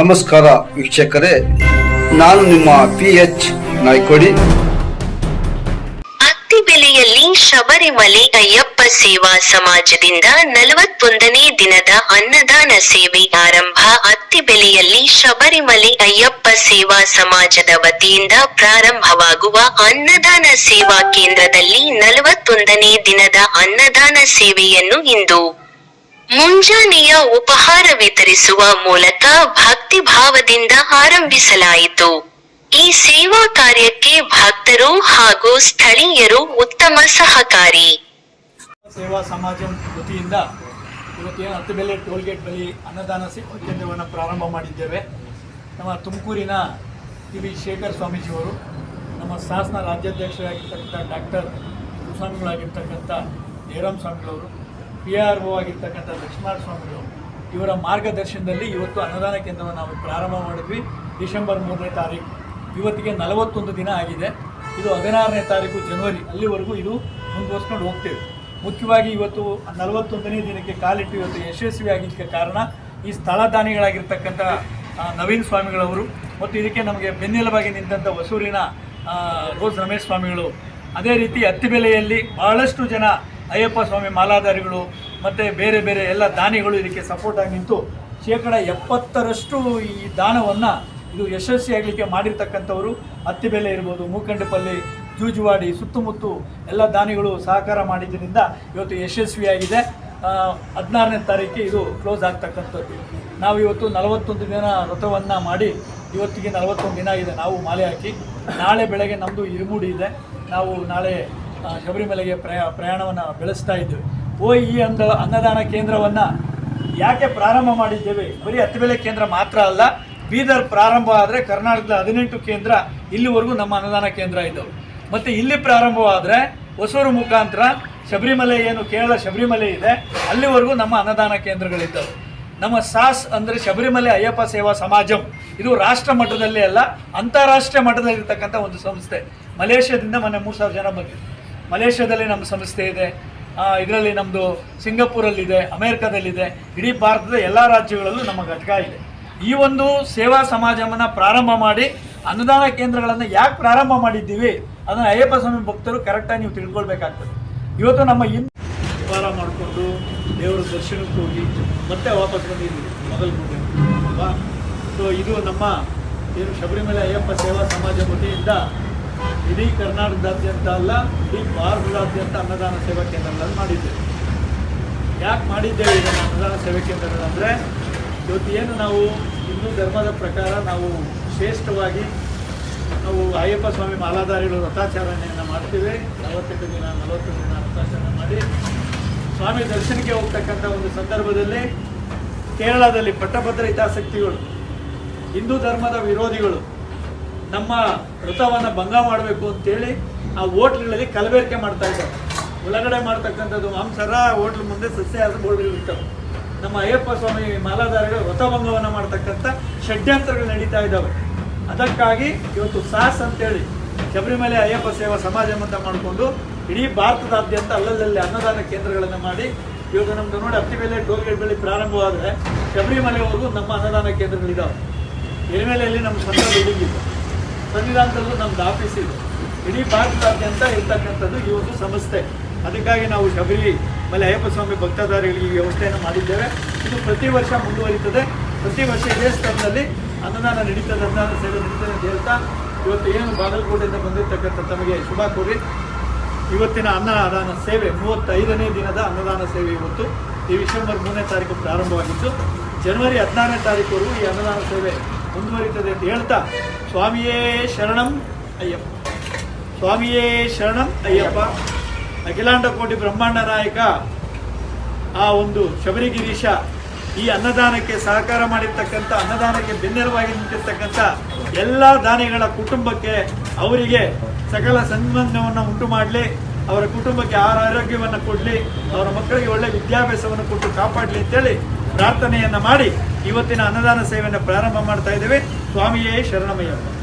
ನಮಸ್ಕಾರ ವೀಕ್ಷಕರೇ, ನಾನು ನಿಮ್ಮ ಪಿ ಎಚ್ ನಾಯ್ಕೋಡಿ. ಅತ್ತಿಬೆಲೆಯಲ್ಲಿ ಶಬರಿಮಲೆ ಅಯ್ಯಪ್ಪ ಸೇವಾ ಸಮಾಜದಿಂದ ನಲವತ್ತೊಂದನೇ ದಿನದ ಅನ್ನದಾನ ಸೇವೆ ಆರಂಭ. ಅತ್ತಿಬೆಲೆಯಲ್ಲಿ ಶಬರಿಮಲೆ ಅಯ್ಯಪ್ಪ ಸೇವಾ ಸಮಾಜದ ವತಿಯಿಂದ ಪ್ರಾರಂಭವಾಗುವ ಅನ್ನದಾನ ಸೇವಾ ಕೇಂದ್ರದಲ್ಲಿ ನಲವತ್ತೊಂದನೇ ದಿನದ ಅನ್ನದಾನ ಸೇವೆಯನ್ನು ಇಂದು ಮುಂಜಾನೆಯ ಉಪಹಾರ ವಿತರಿಸುವ ಮೂಲಕ ಭಕ್ತಿ ಭಾವದಿಂದ ಆರಂಭಿಸಲಾಯಿತು. ಈ ಸೇವಾ ಕಾರ್ಯಕ್ಕೆ ಭಕ್ತರು ಹಾಗೂ ಸ್ಥಳೀಯರು ಉತ್ತಮ ಸಹಕಾರಿ. ಸೇವಾ ಸಮಾಜ ವತಿಯಿಂದ ಹತ್ತು ಬೆಲೆ ಟೋಲ್ಗೇಟ್ ಬಳಿ ಅನ್ನದಾನ ಕೇಂದ್ರವನ್ನು ಪ್ರಾರಂಭ ಮಾಡಿದ್ದೇವೆ. ನಮ್ಮ ತುಮಕೂರಿನ ಟಿ ವಿ ಶೇಖರ್ ಸ್ವಾಮೀಜಿಯವರು, ನಮ್ಮ ಶಾಸನ ರಾಜ್ಯಾಧ್ಯಕ್ಷರಾಗಿರ್ತಕ್ಕಂಥ ಡಾಕ್ಟರ್ ಸ್ವಾಮಿಗಳಾಗಿರ್ತಕ್ಕಂಥ ಜಯರಾಮ್ ಸ್ವಾಮಿಗಳವರು ಪಿ ಆರ್ ಒ ಆಗಿರ್ತಕ್ಕಂಥ ಲಕ್ಷ್ಮಣ ಸ್ವಾಮಿಗಳು ಇವರ ಮಾರ್ಗದರ್ಶನದಲ್ಲಿ ಇವತ್ತು ಅನುದಾನ ಕೇಂದ್ರವನ್ನು ನಾವು ಪ್ರಾರಂಭ ಮಾಡಿದ್ವಿ. ಡಿಸೆಂಬರ್ ಮೂರನೇ ತಾರೀಕು. ಇವತ್ತಿಗೆ ನಲವತ್ತೊಂದು ದಿನ ಆಗಿದೆ. ಇದು ಹದಿನಾರನೇ ತಾರೀಕು ಜನವರಿ. ಅಲ್ಲಿವರೆಗೂ ಇದು ಮುಂದುವರ್ಸ್ಕೊಂಡು ಹೋಗ್ತೇವೆ. ಮುಖ್ಯವಾಗಿ ಇವತ್ತು ನಲವತ್ತೊಂದನೇ ದಿನಕ್ಕೆ ಕಾಲಿಟ್ಟು ಇವತ್ತು ಯಶಸ್ವಿ ಆಗಿದ್ದಕ್ಕೆ ಕಾರಣ ಈ ಸ್ಥಳ ದಾನಿಗಳಾಗಿರ್ತಕ್ಕಂಥ ನವೀನ್ ಸ್ವಾಮಿಗಳವರು ಮತ್ತು ಇದಕ್ಕೆ ನಮಗೆ ಬೆನ್ನೆಲುಬಾಗಿ ನಿಂತಹ ಹೊಸೂರಿನ ರೋಸ್ ರಮೇಶ್ ಸ್ವಾಮಿಗಳು. ಅದೇ ರೀತಿ ಅತ್ತಿಬೆಲೆಯಲ್ಲಿ ಬಹಳಷ್ಟು ಜನ ಅಯ್ಯಪ್ಪ ಸ್ವಾಮಿ ಮಾಲಾಧಾರಿಗಳು ಮತ್ತು ಬೇರೆ ಬೇರೆ ಎಲ್ಲ ದಾನಿಗಳು ಇದಕ್ಕೆ ಸಪೋರ್ಟ್ ಆಗಿ ನಿಂತು ಶೇಕಡ ಎಪ್ಪತ್ತರಷ್ಟು ಈ ದಾನವನ್ನು ಇದು ಯಶಸ್ವಿಯಾಗಲಿಕ್ಕೆ ಮಾಡಿರ್ತಕ್ಕಂಥವರು. ಅತ್ತಿಬೆಲೆ ಇರ್ಬೋದು, ಮೂಕಂಡಪಲ್ಲಿ, ಜೂಜುವಾಡಿ, ಸುತ್ತಮುತ್ತ ಎಲ್ಲ ದಾನಿಗಳು ಸಹಕಾರ ಮಾಡಿದ್ದರಿಂದ ಇವತ್ತು ಯಶಸ್ವಿಯಾಗಿದೆ. ಹದಿನಾರನೇ ತಾರೀಕಿಗೆ ಇದು ಕ್ಲೋಸ್ ಆಗ್ತಕ್ಕಂಥದ್ದು. ನಾವು ಇವತ್ತು ನಲವತ್ತೊಂದು ದಿನ ವ್ರತವನ್ನು ಮಾಡಿ ಇವತ್ತಿಗೆ ನಲವತ್ತೊಂದು ದಿನ ಆಗಿದೆ ನಾವು ಮಾಲೆ ಹಾಕಿ. ನಾಳೆ ಬೆಳಗ್ಗೆ ನಮ್ಮದು ಇರುಮುಡಿ ಇದೆ. ನಾವು ನಾಳೆ ಶಬರಿಮಲೆಗೆ ಪ್ರಯಾ, ಪ್ರಯಾಣವನ್ನು ಬೆಳೆಸ್ತಾ ಇದ್ದೇವೆ ಓ ಈ ಅಂದ, ಅನ್ನದಾನ ಕೇಂದ್ರವನ್ನು ಯಾಕೆ ಪ್ರಾರಂಭ ಮಾಡಿದ್ದೇವೆ? ಬರೀ ಹತ್ತುಬೆಲೆ ಕೇಂದ್ರ ಮಾತ್ರ ಅಲ್ಲ, ಬೀದರ್ ಪ್ರಾರಂಭ ಆದರೆ ಕರ್ನಾಟಕದ ಹದಿನೆಂಟು ಕೇಂದ್ರ ಇಲ್ಲಿವರೆಗೂ ನಮ್ಮ ಅನ್ನದಾನ ಕೇಂದ್ರ ಇದ್ದವು ಮತ್ತು ಇಲ್ಲಿ ಪ್ರಾರಂಭವಾದರೆ ಹೊಸೂರು ಮುಖಾಂತರ ಶಬರಿಮಲೆ ಏನು ಕೇರಳ ಶಬರಿಮಲೆ ಇದೆ, ಅಲ್ಲಿವರೆಗೂ ನಮ್ಮ ಅನ್ನದಾನ ಕೇಂದ್ರಗಳಿದ್ದವು. ನಮ್ಮ ಸಾಸ್ ಅಂದರೆ ಶಬರಿಮಲೆ ಅಯ್ಯಪ್ಪ ಸೇವಾ ಸಮಾಜಂ. ಇದು ರಾಷ್ಟ್ರ ಮಟ್ಟದಲ್ಲಿ ಅಲ್ಲ, ಅಂತಾರಾಷ್ಟ್ರೀಯ ಮಟ್ಟದಲ್ಲಿರ್ತಕ್ಕಂಥ ಒಂದು ಸಂಸ್ಥೆ. ಮಲೇಷ್ಯಾದಿಂದ ಮೊನ್ನೆ ಮೂರು ಸಾವಿರ ಜನ ಬಂದಿದ್ರು. ಮಲೇಷ್ಯಾದಲ್ಲಿ ನಮ್ಮ ಸಂಸ್ಥೆ ಇದೆ. ಇದರಲ್ಲಿ ನಮ್ಮದು ಸಿಂಗಪೂರಲ್ಲಿದೆ, ಅಮೇರಿಕಾದಲ್ಲಿದೆ. ಇಡೀ ಭಾರತದ ಎಲ್ಲ ರಾಜ್ಯಗಳಲ್ಲೂ ನಮ್ಮ ಘಟಕ ಇದೆ. ಈ ಒಂದು ಸೇವಾ ಸಮಾಜವನ್ನು ಪ್ರಾರಂಭ ಮಾಡಿ, ಅನುದಾನ ಕೇಂದ್ರಗಳನ್ನು ಯಾಕೆ ಪ್ರಾರಂಭ ಮಾಡಿದ್ದೀವಿ, ಅದನ್ನು ಅಯ್ಯಪ್ಪ ಸ್ವಾಮಿ ಭಕ್ತರು ಕರೆಕ್ಟಾಗಿ ನೀವು ತಿಳ್ಕೊಳ್ಬೇಕಾಗ್ತದೆ. ಇವತ್ತು ನಮ್ಮ ಇನ್ ವ್ಯಾಪಾರ ಮಾಡಿಕೊಂಡು ದೇವರ ದರ್ಶನಕ್ಕೆ ಹೋಗಿ ಮತ್ತೆ ವಾಪಸ್ ಬಂದಿದ್ದೀವಿ, ಮೊದಲು ಅಲ್ವಾ? ಸೊ ಇದು ನಮ್ಮ ಏನು ಶಬರಿಮಲೆ ಅಯ್ಯಪ್ಪ ಸೇವಾ ಸಮಾಜ ವತಿಯಿಂದ ಇಡೀ ಕರ್ನಾಟಕದಾದ್ಯಂತ ಅಲ್ಲ, ಇಡೀ ಭಾರತದಾದ್ಯಂತ ಅನ್ನದಾನ ಸೇವಾ ಕೇಂದ್ರಗಳನ್ನು ಮಾಡಿದ್ದೇವೆ. ಯಾಕೆ ಮಾಡಿದ್ದೇವೆ ಇದನ್ನು ಅನ್ನದಾನ ಸೇವಾ ಕೇಂದ್ರಗಳಂದರೆ, ಇವತ್ತು ಏನು ನಾವು ಹಿಂದೂ ಧರ್ಮದ ಪ್ರಕಾರ ನಾವು ಶ್ರೇಷ್ಠವಾಗಿ ನಾವು ಅಯ್ಯಪ್ಪ ಸ್ವಾಮಿ ಮಾಲಾಧಾರಿಗಳು ವ್ರತಾಚರಣೆಯನ್ನು ಮಾಡ್ತೀವಿ. ನಲವತ್ತೆಂಟು ದಿನ, ನಲವತ್ತು ದಿನ ವ್ರತಾಚರಣೆ ಮಾಡಿ ಸ್ವಾಮಿ ದರ್ಶನಕ್ಕೆ ಹೋಗ್ತಕ್ಕಂಥ ಒಂದು ಸಂದರ್ಭದಲ್ಲಿ ಕೇರಳದಲ್ಲಿ ಪಟ್ಟಭದ್ರ ಹಿತಾಸಕ್ತಿಗಳು, ಹಿಂದೂ ಧರ್ಮದ ವಿರೋಧಿಗಳು ನಮ್ಮ ವೃತವನ್ನು ಭಂಗ ಮಾಡಬೇಕು ಅಂತೇಳಿ ಆ ಹೋಟ್ಲ್ಗಳಲ್ಲಿ ಕಲಬೆರಕೆ ಮಾಡ್ತಾ ಇದ್ದಾರೆ. ಒಳಗಡೆ ಮಾಡ್ತಕ್ಕಂಥದ್ದು ಮಾಂಸರ ಹೋಟ್ಲ್ ಮುಂದೆ ಸಸ್ಯಾಹಾರ ಬೋರ್ಡ್ಗಳು ಇರ್ತವೆ ನಮ್ಮ ಅಯ್ಯಪ್ಪ ಸ್ವಾಮಿ ಮಾಲಾಧಾರಿಗಳು ವ್ರತಭಂಗವನ್ನು ಮಾಡ್ತಕ್ಕಂಥ ಷಡ್ಯಂತ್ರಗಳು ನಡೀತಾ ಇದ್ದಾವೆ. ಅದಕ್ಕಾಗಿ ಇವತ್ತು ಸಾಸ್ ಅಂತೇಳಿ ಶಬರಿಮಲೆ ಅಯ್ಯಪ್ಪ ಸೇವಾ ಸಮಾಜ ಅಂತ ಮಾಡಿಕೊಂಡು ಇಡೀ ಭಾರತದಾದ್ಯಂತ ಅಲ್ಲಲ್ಲಿ ಅನ್ನದಾನ ಕೇಂದ್ರಗಳನ್ನು ಮಾಡಿ ಇವಾಗ ನಮ್ದು ನೋಡಿ ಹತ್ತಿಬೆಲೆ ಟೋಲ್ಗೇಟ್ ಬಳಿ ಪ್ರಾರಂಭವಾದರೆ ಶಬರಿಮಲೆವರೆಗೂ ನಮ್ಮ ಅನ್ನದಾನ ಕೇಂದ್ರಗಳಿದ್ದಾವೆ ಎಲಿಮೆಲೆಯಲ್ಲಿ ನಮ್ಮ ಬಿಲ್ಡಿಂಗ್ ಇದೆ ಸಂವಿಧಾನದಲ್ಲೂ ನಮ್ದು ಆಫೀಸ್ ಇದೆ. ಇಡೀ ಭಾರತದಾದ್ಯಂತ ಇರ್ತಕ್ಕಂಥದ್ದು ಈ ಒಂದು ಸಂಸ್ಥೆ. ಅದಕ್ಕಾಗಿ ನಾವು ಶಬರಿ ಆಮೇಲೆ ಅಯ್ಯಪ್ಪ ಸ್ವಾಮಿ ಭಕ್ತಾದಾರಿಗಳಿಗೆ ಈ ವ್ಯವಸ್ಥೆಯನ್ನು ಮಾಡಿದ್ದೇವೆ. ಇದು ಪ್ರತಿ ವರ್ಷ ಮುಂದುವರಿತದೆ. ಪ್ರತಿ ವರ್ಷ ಇದೇ ಸ್ಥಳದಲ್ಲಿ ಅನ್ನದಾನ ನಡೀತದೆ, ಅನ್ನದಾನ ಸೇವೆ ನಡೀತದೆ ಅಂತ ಹೇಳ್ತಾ ಇವತ್ತು ಏನು ಬಾಗಲಕೋಟೆಯಿಂದ ಬಂದಿರತಕ್ಕಂಥ ತಮಗೆ ಶುಭ ಕೋರಿ ಇವತ್ತಿನ ಅನ್ನದಾನ ಸೇವೆ, ಮೂವತ್ತೈದನೇ ದಿನದ ಅನ್ನದಾನ ಸೇವೆ ಇವತ್ತು. ಈ ಡಿಸೆಂಬರ್ ಮೂರನೇ ತಾರೀಕು ಪ್ರಾರಂಭವಾಗಿತ್ತು. ಜನವರಿ ಹದಿನಾರನೇ ತಾರೀಕುವರೆಗೂ ಈ ಅನ್ನದಾನ ಸೇವೆ ಮುಂದುವರಿತದೆ ಅಂತ ಹೇಳ್ತಾ ಸ್ವಾಮಿಯೇ ಶರಣಂ ಅಯ್ಯಪ್ಪ. ಸ್ವಾಮಿಯೇ ಶರಣಂ ಅಯ್ಯಪ್ಪ. ಅಖಿಲಾಂಡ ಕೋಟಿ ಬ್ರಹ್ಮಾಂಡ ನಾಯಕ. ಆ ಒಂದು ಶಬರಿಗಿರೀಶ ಈ ಅನ್ನದಾನಕ್ಕೆ ಸಹಕಾರ ಮಾಡಿರ್ತಕ್ಕಂಥ, ಅನ್ನದಾನಕ್ಕೆ ಬೆನ್ನೆರವಾಗಿ ನಿಂತಿರ್ತಕ್ಕಂಥ ಎಲ್ಲ ದಾನಿಗಳ ಕುಟುಂಬಕ್ಕೆ ಅವರಿಗೆ ಸಕಲ ಸನ್ಮಾನವನ್ನು ಉಂಟು ಮಾಡಲಿ, ಅವರ ಕುಟುಂಬಕ್ಕೆ ಆರ ಆರೋಗ್ಯವನ್ನು ಕೊಡಲಿ, ಅವರ ಮಕ್ಕಳಿಗೆ ಒಳ್ಳೆ ವಿದ್ಯಾಭ್ಯಾಸವನ್ನು ಕೊಟ್ಟು ಕಾಪಾಡಲಿ ಅಂತೇಳಿ ಪ್ರಾರ್ಥನೆಯನ್ನು ಮಾಡಿ ಇವತ್ತಿನ ಅನ್ನದಾನ ಸೇವೆಯನ್ನು ಪ್ರಾರಂಭ ಮಾಡ್ತಾ ಇದ್ದೇವೆ. ಸ್ವಾಮಿಯೇ ಶರಣಮಯ್ಯಪ್ಪ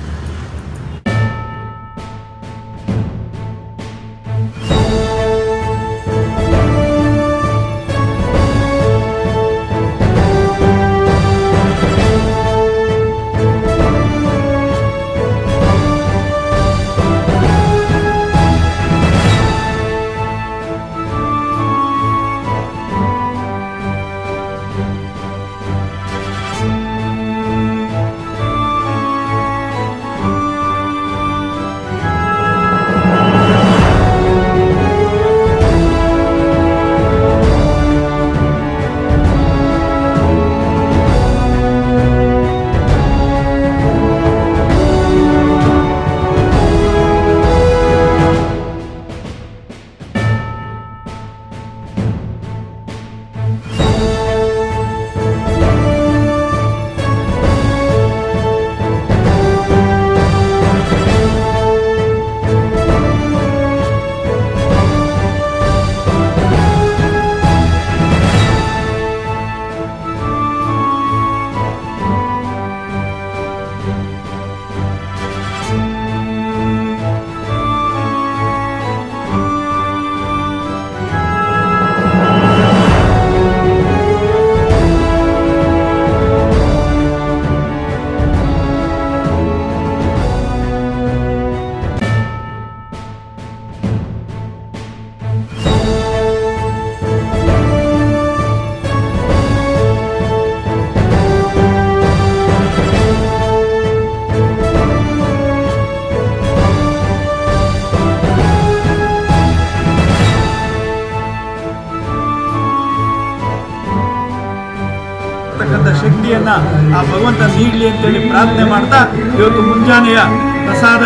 ಶಕ್ತಿಯನ್ನು ಆ ಭಗವಂತ ನೀಡಲಿ ಅಂತೇಳಿ ಪ್ರಾರ್ಥನೆ ಮಾಡ್ತಾ ಇವತ್ತು ಮುಂಜಾನೆಯ ಪ್ರಸಾದ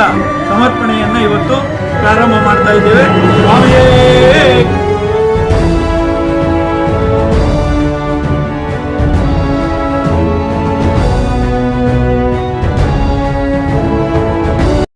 ಸಮರ್ಪಣೆಯನ್ನು ಇವತ್ತು ಪ್ರಾರಂಭ ಮಾಡ್ತಾ ಇದ್ದೇವೆ.